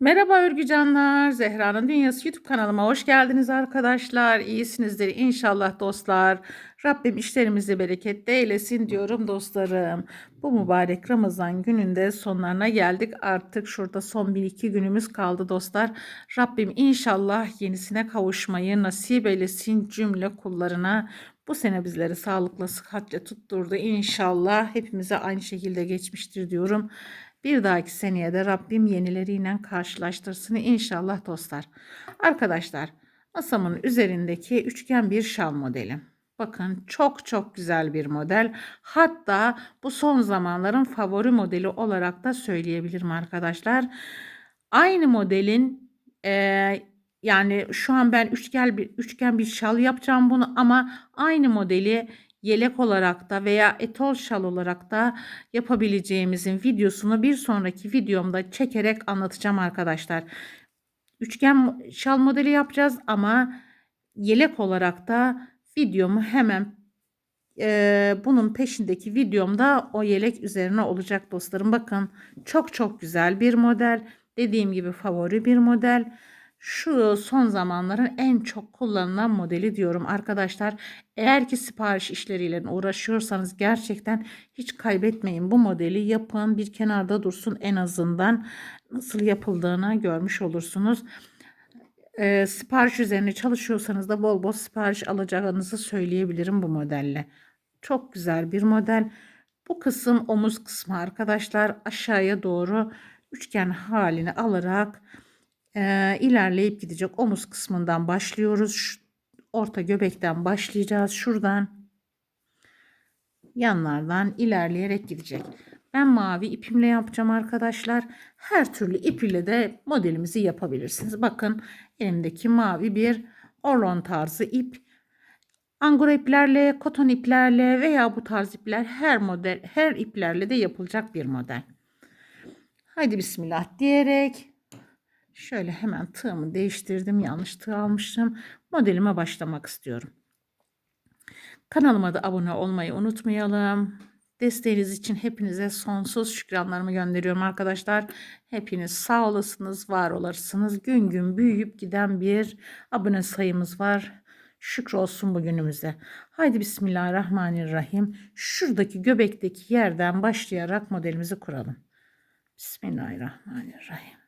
Merhaba örgü canlar. Zehra'nın Dünyası YouTube kanalıma hoş geldiniz arkadaşlar. İyisinizdir inşallah dostlar. Rabbim işlerimizi bereketli eylesin diyorum dostlarım. Bu mübarek Ramazan gününde sonlarına geldik. Artık şurada son 1-2 günümüz kaldı dostlar. Rabbim inşallah yenisine kavuşmayı nasip eylesin cümle kullarına. Bu sene bizleri sağlıkla sıhhatle tutturdu. İnşallah hepimize aynı şekilde geçmiştir diyorum. Bir dahaki seneye de Rabbim yenileriyle karşılaştırsın inşallah dostlar. Arkadaşlar masamın üzerindeki üçgen bir şal modeli. Bakın çok çok güzel bir model. Hatta bu son zamanların favori modeli olarak da söyleyebilirim arkadaşlar. Aynı modelin e, yani şu an ben üçgen bir üçgen bir şal yapacağım bunu ama aynı modeli yelek olarak da veya etol şal olarak da yapabileceğimizin videosunu bir sonraki videomda çekerek anlatacağım arkadaşlar. Üçgen şal modeli yapacağız ama yelek olarak da videomu hemen e, bunun peşindeki videomda o yelek üzerine olacak dostlarım. Bakın çok çok güzel bir model. Dediğim gibi favori bir model şu son zamanların en çok kullanılan modeli diyorum arkadaşlar. Eğer ki sipariş işleriyle uğraşıyorsanız gerçekten hiç kaybetmeyin. Bu modeli yapın bir kenarda dursun en azından nasıl yapıldığını görmüş olursunuz. E, sipariş üzerine çalışıyorsanız da bol bol sipariş alacağınızı söyleyebilirim bu modelle. Çok güzel bir model. Bu kısım omuz kısmı arkadaşlar aşağıya doğru üçgen halini alarak e, ilerleyip gidecek omuz kısmından başlıyoruz. Şu, orta göbekten başlayacağız. Şuradan yanlardan ilerleyerek gidecek. Ben mavi ipimle yapacağım arkadaşlar. Her türlü ip ile de modelimizi yapabilirsiniz. Bakın elimdeki mavi bir orlon tarzı ip. Angora iplerle, koton iplerle veya bu tarz ipler her model, her iplerle de yapılacak bir model. Haydi bismillah diyerek Şöyle hemen tığımı değiştirdim. Yanlış tığ almışım. Modelime başlamak istiyorum. Kanalıma da abone olmayı unutmayalım. Desteğiniz için hepinize sonsuz şükranlarımı gönderiyorum arkadaşlar. Hepiniz sağ olasınız, var olasınız. Gün gün büyüyüp giden bir abone sayımız var. Şükür olsun bugünümüze. Haydi Bismillahirrahmanirrahim. Şuradaki göbekteki yerden başlayarak modelimizi kuralım. Bismillahirrahmanirrahim.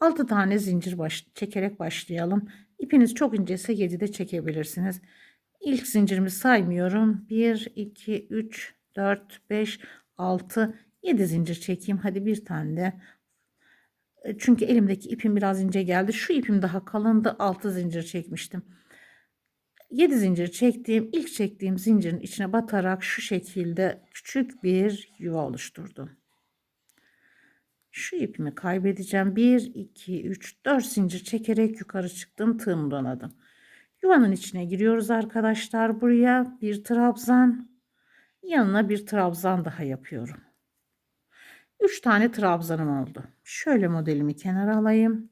6 tane zincir baş, çekerek başlayalım. İpiniz çok inceyse 7 de çekebilirsiniz. İlk zincirimi saymıyorum. 1, 2, 3, 4, 5, 6, 7 zincir çekeyim. Hadi bir tane de. E, çünkü elimdeki ipim biraz ince geldi. Şu ipim daha kalındı. 6 zincir çekmiştim. 7 zincir çektiğim ilk çektiğim zincirin içine batarak şu şekilde küçük bir yuva oluşturdum. Şu ipimi kaybedeceğim. 1, 2, 3, 4 zincir çekerek yukarı çıktım. Tığımı donadım. Yuvanın içine giriyoruz arkadaşlar. Buraya bir trabzan. Yanına bir trabzan daha yapıyorum. 3 tane trabzanım oldu. Şöyle modelimi kenara alayım.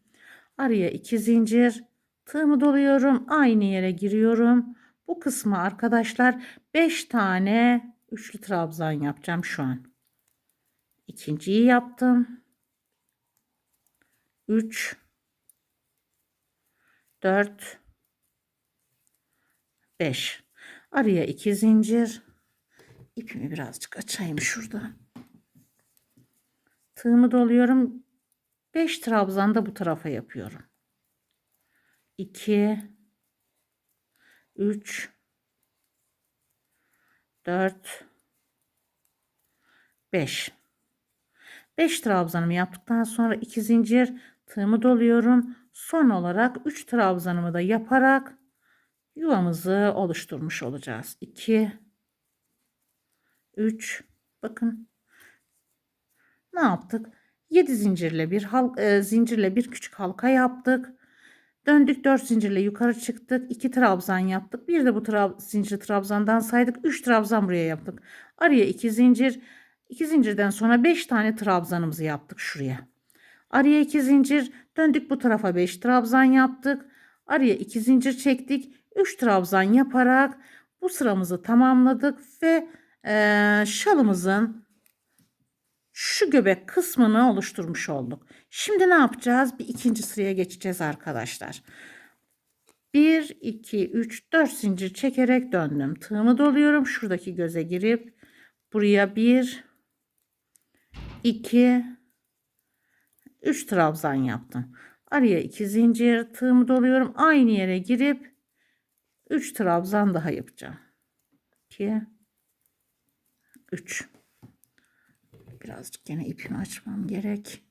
Araya 2 zincir. Tığımı doluyorum. Aynı yere giriyorum. Bu kısmı arkadaşlar 5 tane üçlü trabzan yapacağım şu an. İkinciyi yaptım. 3 4 5 araya 2 zincir. İpimi birazcık açayım şurada. Tığımı doluyorum. 5 trabzan da bu tarafa yapıyorum. 2 3 4 5 5 trabzanımı yaptıktan sonra 2 zincir tığımı doluyorum. Son olarak 3 trabzanımı da yaparak yuvamızı oluşturmuş olacağız. 2 3 bakın ne yaptık? 7 zincirle bir hal, e, zincirle bir küçük halka yaptık. Döndük 4 zincirle yukarı çıktık. 2 trabzan yaptık. Bir de bu trab zincir trabzandan saydık. 3 trabzan buraya yaptık. Araya 2 zincir. 2 zincirden sonra 5 tane trabzanımızı yaptık şuraya. Araya 2 zincir döndük bu tarafa 5 trabzan yaptık. Araya 2 zincir çektik. 3 trabzan yaparak bu sıramızı tamamladık ve e, şalımızın şu göbek kısmını oluşturmuş olduk. Şimdi ne yapacağız? Bir ikinci sıraya geçeceğiz arkadaşlar. 1, 2, 3, 4 zincir çekerek döndüm. Tığımı doluyorum. Şuradaki göze girip buraya 1, 2, 3 trabzan yaptım. Araya 2 zincir tığımı doluyorum. Aynı yere girip 3 trabzan daha yapacağım. 2, 3. Birazcık gene ipimi açmam gerek.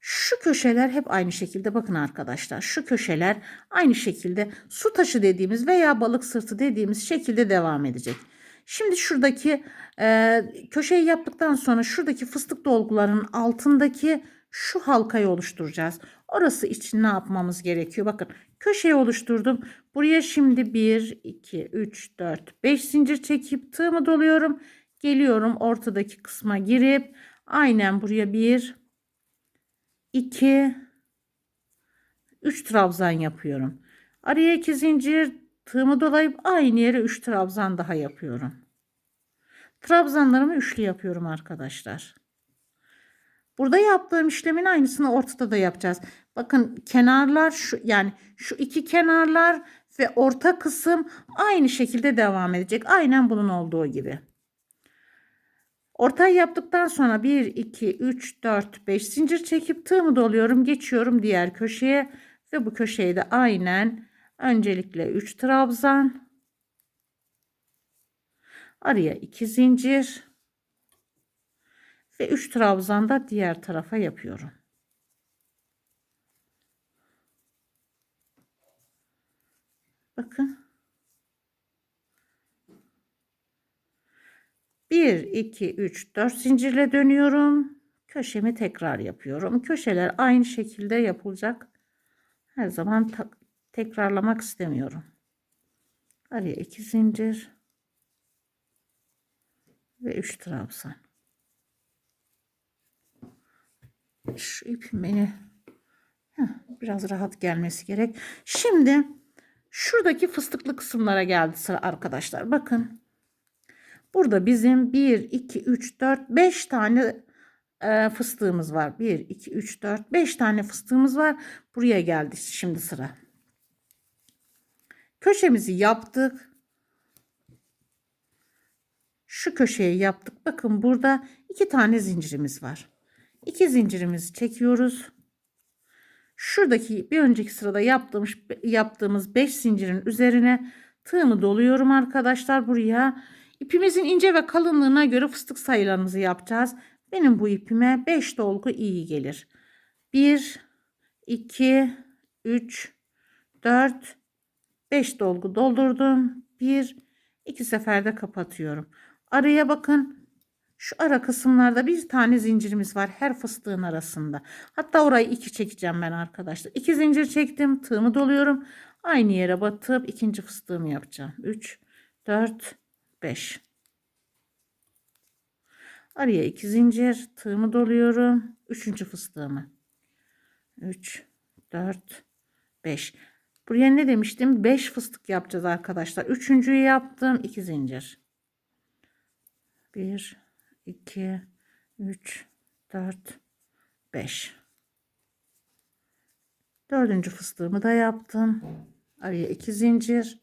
Şu köşeler hep aynı şekilde bakın arkadaşlar. Şu köşeler aynı şekilde su taşı dediğimiz veya balık sırtı dediğimiz şekilde devam edecek. Şimdi şuradaki e, köşeyi yaptıktan sonra şuradaki fıstık dolgularının altındaki şu halkayı oluşturacağız. Orası için ne yapmamız gerekiyor? Bakın köşeyi oluşturdum. Buraya şimdi 1, 2, 3, 4, 5 zincir çekip tığımı doluyorum. Geliyorum ortadaki kısma girip aynen buraya 1, 2, 3 trabzan yapıyorum. Araya 2 zincir tığımı dolayıp aynı yere 3 trabzan daha yapıyorum. Trabzanlarımı üçlü yapıyorum arkadaşlar. Burada yaptığım işlemin aynısını ortada da yapacağız. Bakın kenarlar şu yani şu iki kenarlar ve orta kısım aynı şekilde devam edecek. Aynen bunun olduğu gibi. Ortayı yaptıktan sonra 1, 2, 3, 4, 5 zincir çekip tığımı doluyorum. Geçiyorum diğer köşeye ve bu köşeyi de aynen öncelikle 3 trabzan araya 2 zincir ve 3 trabzan da diğer tarafa yapıyorum. Bakın. 1, 2, 3, 4 zincirle dönüyorum. Köşemi tekrar yapıyorum. Köşeler aynı şekilde yapılacak. Her zaman tekrarlamak istemiyorum. Araya 2 zincir ve 3 trabzan. Şu ipim beni biraz rahat gelmesi gerek. Şimdi şuradaki fıstıklı kısımlara geldi sıra arkadaşlar. Bakın. Burada bizim 1, 2, 3, 4, 5 tane e, fıstığımız var. 1, 2, 3, 4, 5 tane fıstığımız var. Buraya geldi şimdi sıra. Köşemizi yaptık. Şu köşeyi yaptık. Bakın burada iki tane zincirimiz var. İki zincirimizi çekiyoruz. Şuradaki bir önceki sırada yaptığımız yaptığımız 5 zincirin üzerine tığımı doluyorum arkadaşlar buraya. İpimizin ince ve kalınlığına göre fıstık sayılarımızı yapacağız. Benim bu ipime 5 dolgu iyi gelir. 1 2 3 4 5 dolgu doldurdum. 1 2 seferde kapatıyorum. Araya bakın. Şu ara kısımlarda bir tane zincirimiz var her fıstığın arasında. Hatta orayı iki çekeceğim ben arkadaşlar. İki zincir çektim. Tığımı doluyorum. Aynı yere batıp ikinci fıstığımı yapacağım. 3, 4, 5. Araya iki zincir. Tığımı doluyorum. Üçüncü fıstığımı. 3, 4, 5. Buraya ne demiştim? 5 fıstık yapacağız arkadaşlar. Üçüncüyü yaptım. 2 zincir. 1, 2, 3, 4, 5. Dördüncü fıstığımı da yaptım. Araya 2 zincir.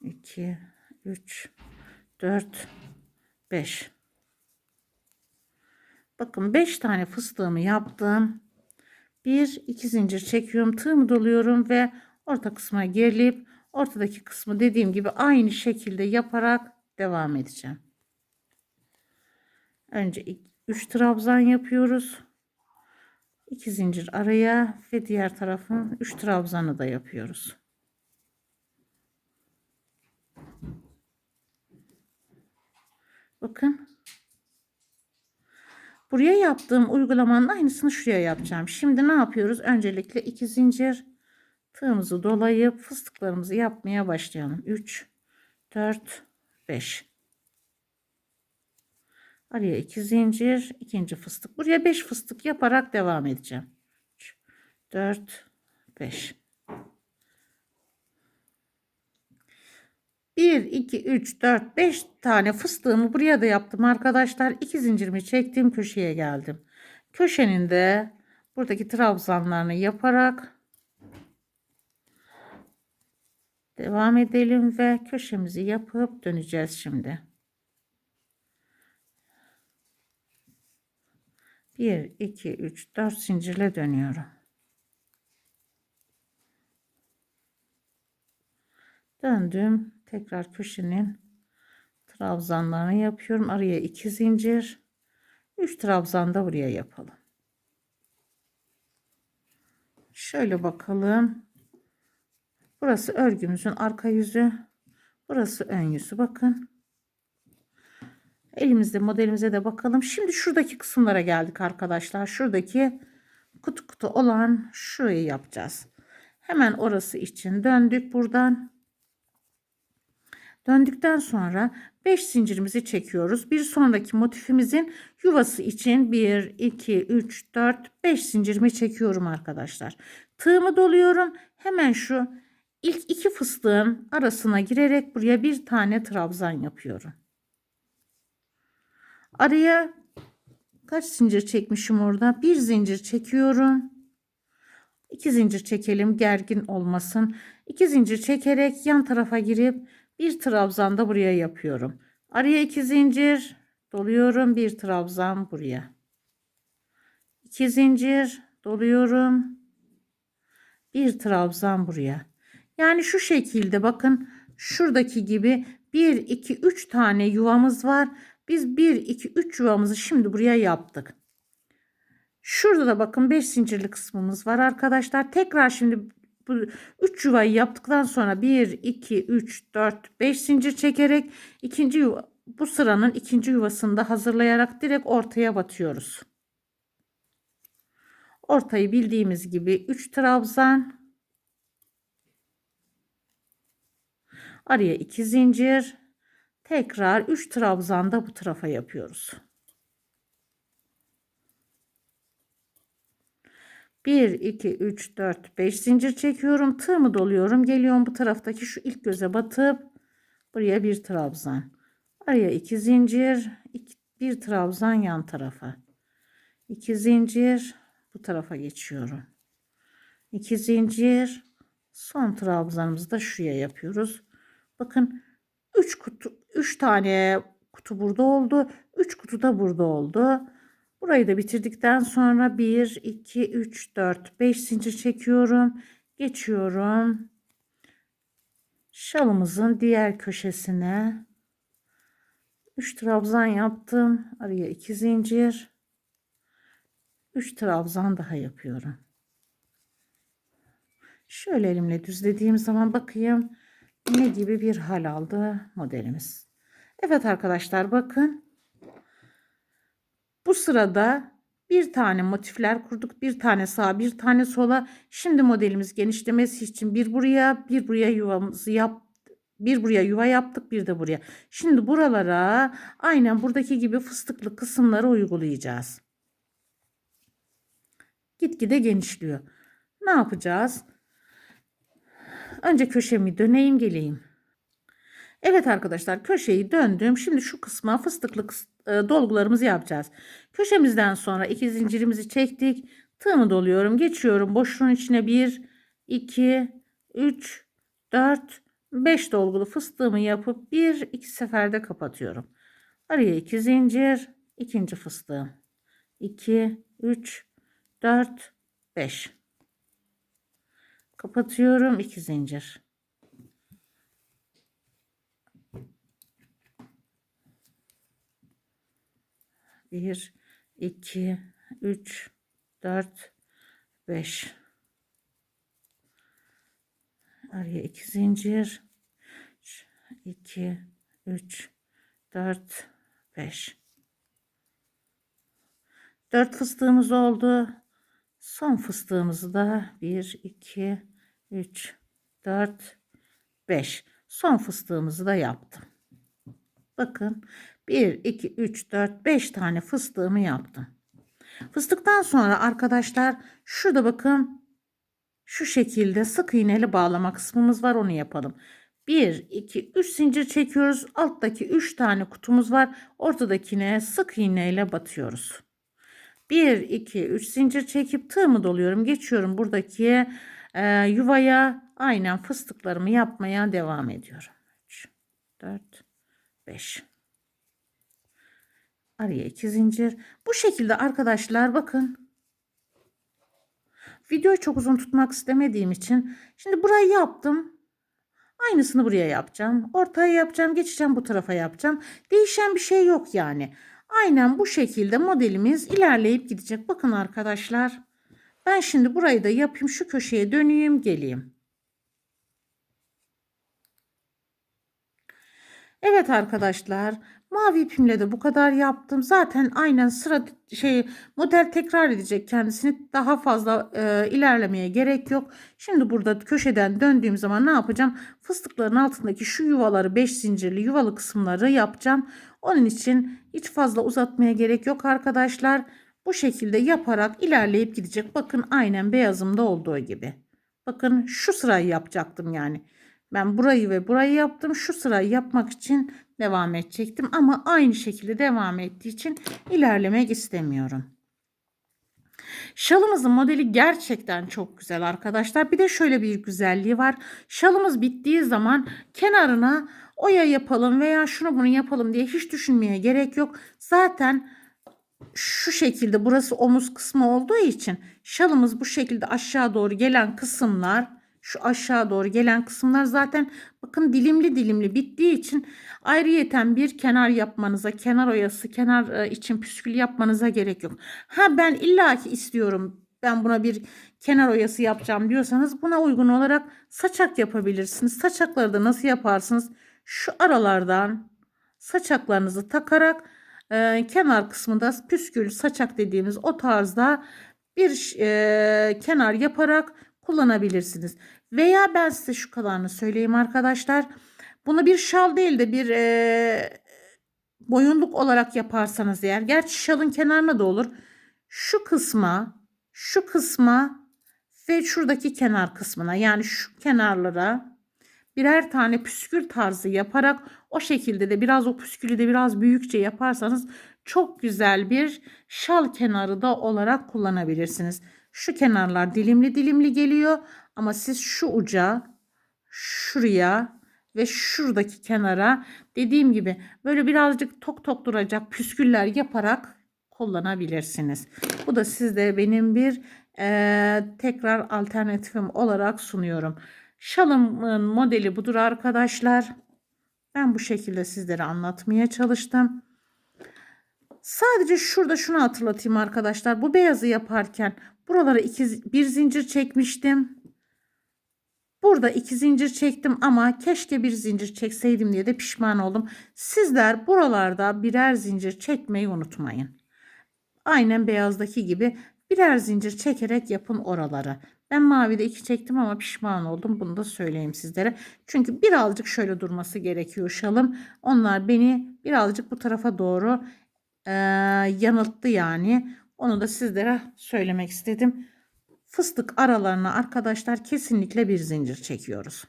İki, üç, dört, beş. Bakın 5 tane fıstığımı yaptım. 1 2 zincir çekiyorum. Tığımı doluyorum ve orta kısma gerilip ortadaki kısmı dediğim gibi aynı şekilde yaparak devam edeceğim. Önce 3 trabzan yapıyoruz. 2 zincir araya ve diğer tarafın 3 trabzanı da yapıyoruz. Bakın Buraya yaptığım uygulamanın aynısını şuraya yapacağım. Şimdi ne yapıyoruz? Öncelikle iki zincir tığımızı dolayıp fıstıklarımızı yapmaya başlayalım. 3, 4, 5. Araya iki zincir, ikinci fıstık. Buraya 5 fıstık yaparak devam edeceğim. 3, 4, 5. 1, 2, 3, 4, 5 tane fıstığımı buraya da yaptım arkadaşlar. 2 zincirimi çektim köşeye geldim. Köşenin de buradaki trabzanlarını yaparak devam edelim ve köşemizi yapıp döneceğiz şimdi. 1, 2, 3, 4 zincirle dönüyorum. Döndüm. Tekrar köşenin trabzanlarını yapıyorum. Araya 2 zincir. 3 trabzan da buraya yapalım. Şöyle bakalım. Burası örgümüzün arka yüzü. Burası ön yüzü. Bakın. Elimizde modelimize de bakalım. Şimdi şuradaki kısımlara geldik arkadaşlar. Şuradaki kutu kutu olan şurayı yapacağız. Hemen orası için döndük buradan. Döndükten sonra 5 zincirimizi çekiyoruz. Bir sonraki motifimizin yuvası için 1, 2, 3, 4, 5 zincirimi çekiyorum arkadaşlar. Tığımı doluyorum. Hemen şu ilk iki fıstığın arasına girerek buraya bir tane trabzan yapıyorum. Araya kaç zincir çekmişim orada? Bir zincir çekiyorum. İki zincir çekelim gergin olmasın. İki zincir çekerek yan tarafa girip bir trabzan da buraya yapıyorum. Araya iki zincir doluyorum. Bir trabzan buraya. İki zincir doluyorum. Bir trabzan buraya. Yani şu şekilde bakın şuradaki gibi 1 2 3 tane yuvamız var. Biz 1 2 3 yuvamızı şimdi buraya yaptık. Şurada da bakın 5 zincirli kısmımız var arkadaşlar. Tekrar şimdi bu 3 yuvayı yaptıktan sonra 1 2 3 4 5 zincir çekerek ikinci yuva, bu sıranın ikinci yuvasını da hazırlayarak direkt ortaya batıyoruz. Ortayı bildiğimiz gibi 3 trabzan araya 2 zincir tekrar 3 trabzan da bu tarafa yapıyoruz. 1, 2, 3, 4, 5 zincir çekiyorum. Tığımı doluyorum. Geliyorum bu taraftaki şu ilk göze batıp buraya bir trabzan. Araya 2 zincir, 1 trabzan yan tarafa. 2 zincir bu tarafa geçiyorum. 2 zincir son trabzanımızı da şuraya yapıyoruz. Bakın 3 kutu 3 tane kutu burada oldu. 3 kutu da burada oldu. Burayı da bitirdikten sonra 1, 2, 3, 4, 5 zincir çekiyorum. Geçiyorum. Şalımızın diğer köşesine 3 trabzan yaptım. Araya 2 zincir. 3 trabzan daha yapıyorum. Şöyle elimle düzlediğim zaman bakayım ne gibi bir hal aldı modelimiz. Evet arkadaşlar bakın bu sırada bir tane motifler kurduk. Bir tane sağa bir tane sola. Şimdi modelimiz genişlemesi için bir buraya bir buraya yuvamızı yap. Bir buraya yuva yaptık bir de buraya. Şimdi buralara aynen buradaki gibi fıstıklı kısımları uygulayacağız. Gitgide genişliyor. Ne yapacağız? Önce köşemi döneyim geleyim. Evet arkadaşlar köşeyi döndüm. Şimdi şu kısma fıstıklı kıs e, dolgularımızı yapacağız. Köşemizden sonra iki zincirimizi çektik. Tığımı doluyorum. Geçiyorum. Boşluğun içine 1, 2, 3, 4, 5 dolgulu fıstığımı yapıp bir iki seferde kapatıyorum. Araya iki zincir. ikinci fıstığım. 2, 3, 4, 5. Kapatıyorum. 2 zincir. 1 2 3 4 5 araya 2 zincir. 2 3 4 5 4 fıstığımız oldu. Son fıstığımızı da 1 2 3 4 5 son fıstığımızı da yaptım. Bakın 1, 2, 3, 4, 5 tane fıstığımı yaptım. Fıstıktan sonra arkadaşlar şurada bakın şu şekilde sık iğneli bağlama kısmımız var onu yapalım. 1, 2, 3 zincir çekiyoruz. Alttaki 3 tane kutumuz var. Ortadakine sık iğne ile batıyoruz. 1, 2, 3 zincir çekip tığımı doluyorum. Geçiyorum buradaki e, yuvaya. Aynen fıstıklarımı yapmaya devam ediyorum. 3, 4, 5. Araya 2 zincir. Bu şekilde arkadaşlar bakın. Videoyu çok uzun tutmak istemediğim için şimdi burayı yaptım. Aynısını buraya yapacağım. Ortaya yapacağım. Geçeceğim bu tarafa yapacağım. Değişen bir şey yok yani. Aynen bu şekilde modelimiz ilerleyip gidecek. Bakın arkadaşlar. Ben şimdi burayı da yapayım. Şu köşeye döneyim geleyim. Evet arkadaşlar. Mavi ipimle de bu kadar yaptım. Zaten aynen sıra şey model tekrar edecek kendisini. Daha fazla e, ilerlemeye gerek yok. Şimdi burada köşeden döndüğüm zaman ne yapacağım? Fıstıkların altındaki şu yuvaları 5 zincirli yuvalı kısımları yapacağım. Onun için hiç fazla uzatmaya gerek yok arkadaşlar. Bu şekilde yaparak ilerleyip gidecek. Bakın aynen beyazımda olduğu gibi. Bakın şu sırayı yapacaktım yani. Ben burayı ve burayı yaptım. Şu sırayı yapmak için devam edecektim. Ama aynı şekilde devam ettiği için ilerlemek istemiyorum. Şalımızın modeli gerçekten çok güzel arkadaşlar. Bir de şöyle bir güzelliği var. Şalımız bittiği zaman kenarına oya yapalım veya şunu bunu yapalım diye hiç düşünmeye gerek yok. Zaten şu şekilde burası omuz kısmı olduğu için şalımız bu şekilde aşağı doğru gelen kısımlar şu aşağı doğru gelen kısımlar zaten bakın dilimli dilimli bittiği için ayrıyeten bir kenar yapmanıza, kenar oyası, kenar e, için püskül yapmanıza gerek yok. Ha ben illaki istiyorum ben buna bir kenar oyası yapacağım diyorsanız buna uygun olarak saçak yapabilirsiniz. Saçakları da nasıl yaparsınız? Şu aralardan saçaklarınızı takarak e, kenar kısmında püskül saçak dediğimiz o tarzda bir e, kenar yaparak kullanabilirsiniz. Veya ben size şu kadarını söyleyeyim arkadaşlar. Bunu bir şal değil de bir e, boyunluk olarak yaparsanız eğer. Gerçi şalın kenarına da olur. Şu kısma, şu kısma ve şuradaki kenar kısmına yani şu kenarlara birer tane püskül tarzı yaparak o şekilde de biraz o püskülü de biraz büyükçe yaparsanız çok güzel bir şal kenarı da olarak kullanabilirsiniz. Şu kenarlar dilimli dilimli geliyor ama siz şu uca şuraya ve şuradaki kenara dediğim gibi böyle birazcık tok tok duracak püsküller yaparak kullanabilirsiniz. Bu da sizde benim bir e, tekrar alternatifim olarak sunuyorum. Şalımın modeli budur arkadaşlar. Ben bu şekilde sizlere anlatmaya çalıştım. Sadece şurada şunu hatırlatayım arkadaşlar. Bu beyazı yaparken buralara iki, bir zincir çekmiştim. Burada iki zincir çektim ama keşke bir zincir çekseydim diye de pişman oldum. Sizler buralarda birer zincir çekmeyi unutmayın. Aynen beyazdaki gibi birer zincir çekerek yapın oraları. Ben mavide iki çektim ama pişman oldum. Bunu da söyleyeyim sizlere. Çünkü birazcık şöyle durması gerekiyor şalım. Onlar beni birazcık bu tarafa doğru e, yanılttı yani. Onu da sizlere söylemek istedim. Fıstık aralarına arkadaşlar kesinlikle bir zincir çekiyoruz.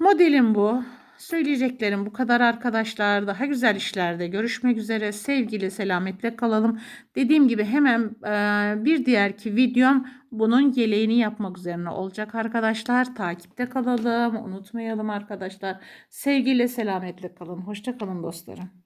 Modelim bu. Söyleyeceklerim bu kadar arkadaşlar. Daha güzel işlerde görüşmek üzere. Sevgili selametle kalalım. Dediğim gibi hemen e, bir diğerki videom bunun yeleğini yapmak üzerine olacak arkadaşlar. Takipte kalalım. Unutmayalım arkadaşlar. Sevgiyle selametle kalın. Hoşça kalın dostlarım.